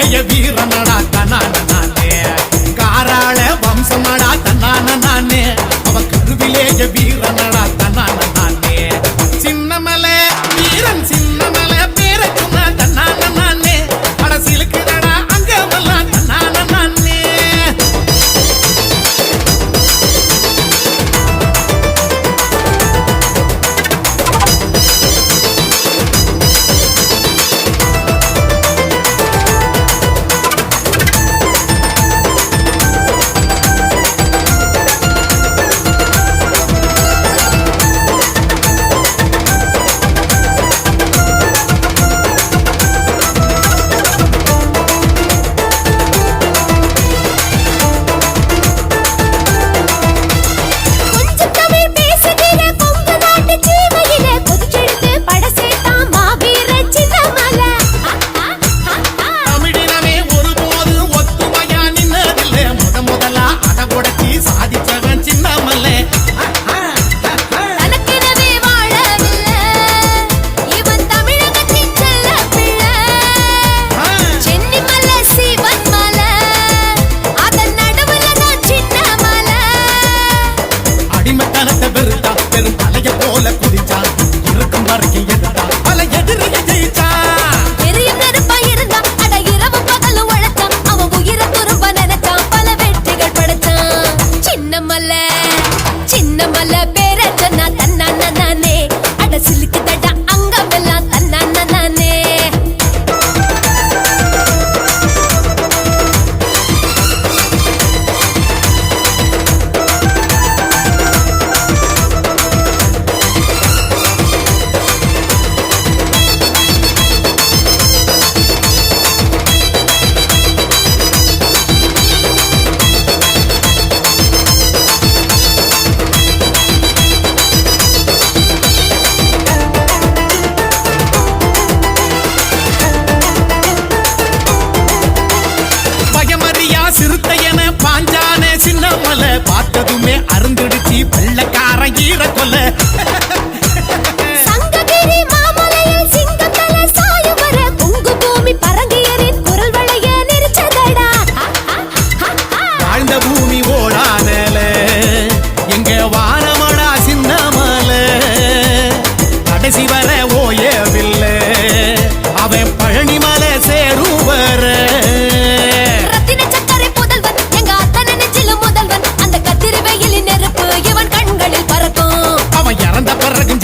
வீரனடா கனான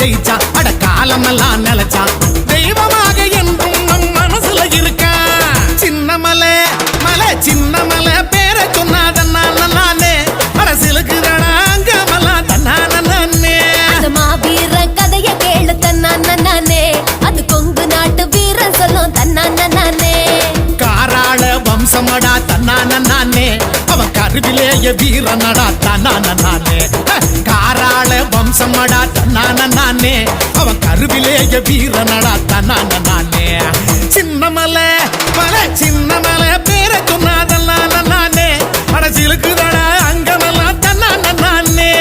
ஜெயிச்சான் அட காலமெல்லாம் நிலைச்சான் தெய்வமாக என்றும் நம் மனசுல இருக்கா. சின்ன மலை மலை சின்ன மலை பேரை சொன்னாதன்னா நானே அரசியலுக்கு அங்கமெல்லாம் தன்னானே அந்த மாவீர கதைய கேளு தன்னான நானே அது கொங்கு நாட்டு வீரன் சொல்லும் காராள வம்சமடா அவன் கருவிலேய வீரனடா வம்சமடா தன்னான நானே. அவன் கருவிலேய வீரனடா தன்னான நானே சின்ன மலை மலை சின்ன சொன்னாதல்லான நானே அரசியலுக்குதாடா அங்கமெல்லாம் தன்னான நானே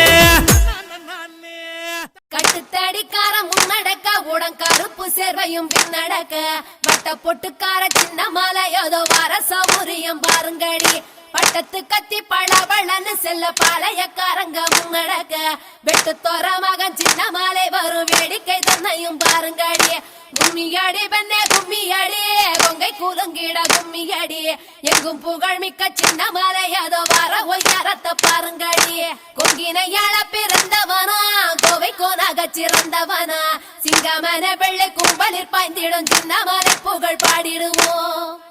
கட்டுத்தடிக்கார முன்னடக்க உடன் கருப்பு சேர்வையும் பின்னடக்க வட்ட பொட்டுக்கார சின்ன ஏதோ வர சௌரியம் பாருங்கடி. பட்டத்து கத்தி பழபழன்னு செல்ல பாளையக்காரங்க முங்கடக்க வெட்டு தோற மகன் சின்ன மாலை வரும் வேடிக்கை தன்னையும் பாருங்கடி. கும்மியடி பெண்ணே கும்மியடி கொங்கை கூலுங்கிட கும்மியடி எங்கும் புகழ் மிக்க சின்ன மாலை அதோ வர ஒய்யாரத்தை பாருங்கடி. கொங்கினையாள பிறந்தவனா கோவை கோனாக சிறந்தவனா. சிங்கமன வெள்ளை கும்பலில் பாய்ந்திடும் சின்ன மாலை புகழ் பாடிடுவோம்